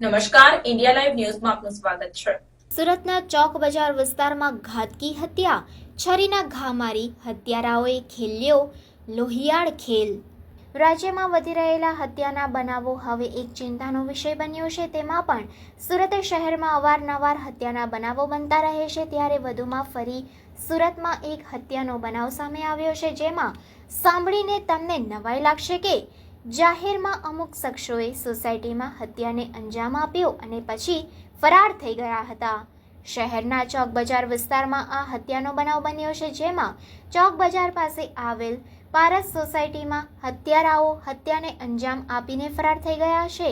નમસ્કાર, India live ન્યૂઝમાં આપનું સ્વાગત છે. સુરતના ચોક બજાર વિસ્તારમાં ઘાતકી હત્યા, છરીના ઘા મારી હત્યારાઓએ ખેલ્યો લોહિયાળ ખેલ. રાજ્યમાં વધી રહેલા હત્યાના બનાવો હવે એક ચિંતાનો વિષય બન્યો છે. તેમાં પણ સુરત શહેરમાં અવારનવાર હત્યાના બનાવો બનતા રહે છે. ત્યારે વધુમાં ફરી સુરતમાં એક હત્યાનો બનાવ સામે આવ્યો છે. જેમાં સાંભળીને તમને નવાઈ લાગશે કે જાહેરમાં અમુક શખ્સોએ સોસાયટીમાં હત્યાને અંજામ આપ્યો અને પછી ફરાર થઈ ગયા હતા. શહેરના ચોક બજાર વિસ્તારમાં આ હત્યાનો બનાવ બન્યો છે, જેમાં ચોક બજાર પાસે આવેલ પારસ સોસાયટીમાં હત્યારાઓ હત્યાને અંજામ આપીને ફરાર થઈ ગયા છે.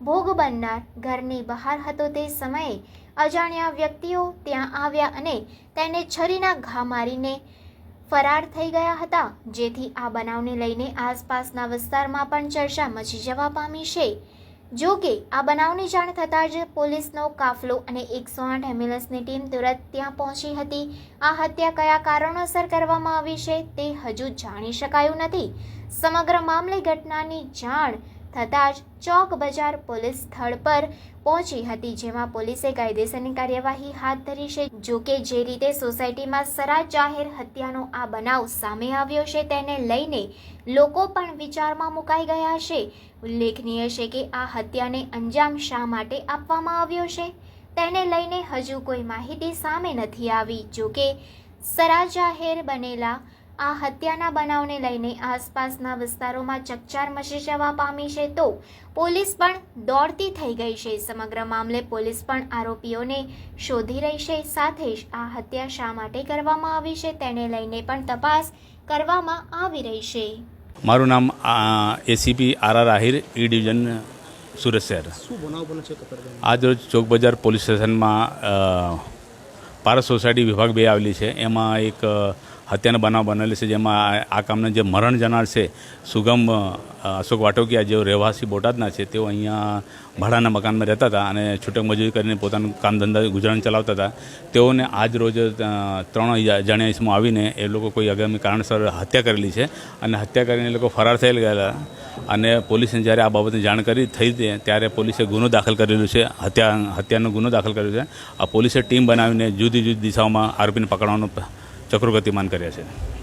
ભોગ બનનાર ઘરની બહાર હતો તે સમયે અજાણ્યા વ્યક્તિઓ ત્યાં આવ્યા અને તેને છરીના ઘા મારીને ફરાર થઈ ગયા હતા. જેથી આ બનાવને લઈને આસપાસના વિસ્તારમાં પણ ચર્ચા મચી જવા પામી છે. જો કે, આ બનાવની જાણ થતાં જ પોલીસનો કાફલો અને એકસો આઠ એમ્બ્યુલન્સની ટીમ તુરંત ત્યાં પહોંચી હતી. આ હત્યા કયા કારણોસર કરવામાં આવી છે તે હજુ જાણી શકાયું નથી. સમગ્ર મામલે ઘટનાની જાણ થતાં જ ચોક બજાર પોલીસ સ્થળ પર પહોંચી હતી, જેમાં પોલીસે કાયદેસરની કાર્યવાહી હાથ ધરી છે. જો કે જે રીતે સોસાયટીમાં સરા જાહેર હત્યાનો આ બનાવ સામે આવ્યો છે, તેને લઈને લોકો પણ વિચારમાં મુકાઈ ગયા છે. ઉલ્લેખનીય છે કે આ હત્યાને અંજામ શા માટે આપવામાં આવ્યો છે? તેને લઈને હજુ કોઈ માહિતી સામે નથી આવી. જો કે સરા જાહેર બનેલા આ હત્યાના બનાવને લઈને આસપાસના વિસ્તારોમાં ચકચાર મચી જવા પામી છે તો પોલીસ પણ દોડતી થઈ ગઈ છે. સમગ્ર મામલે પોલીસ પણ આરોપીઓને શોધી રહી છે. સાથે જ આ હત્યા શા માટે કરવામાં આવી છે તેને લઈને પણ તપાસ કરવામાં આવી રહી છે. મારું નામ ACP R R Ahir E division Surat શહેર. આજ રોજ ચોક બજાર પોલીસ સ્ટેશનમાં પારસ સોસાયટી વિભાગ બે આવેલી છે. એમાં એક હત્યાનો બનાવ બનેલી છે, જેમાં આ- કામના જે મરણ જનાર છે, સુગમ અશોક વાટોકિયા, જેઓ રહેવાસી બોટાદના છે, તેઓ અહીંયા ભાડાના મકાનમાં રહેતા હતા અને છૂટક મજૂરી કરીને પોતાનું કામ ધંધા ગુજરાન ચલાવતા હતા. તેઓને આજ રોજ ત્રણ જણા ઇસમો આવીને એ લોકો કોઈ આગામી કારણસર હત્યા કરેલી છે અને હત્યા કરીને એ લોકો ફરાર થયેલ ગયેલા અને પોલીસને જ્યારે આ બાબતની જાણ કરી થઈ ત્યારે પોલીસે ગુનો દાખલ કરેલું છે, હત્યા, હત્યાનો ગુનો દાખલ કર્યો છે. આ પોલીસે ટીમ બનાવીને જુદી જુદી દિશાઓમાં આરોપીને પકડવાનો ચક્રો ગતિમાન કર્યા છે.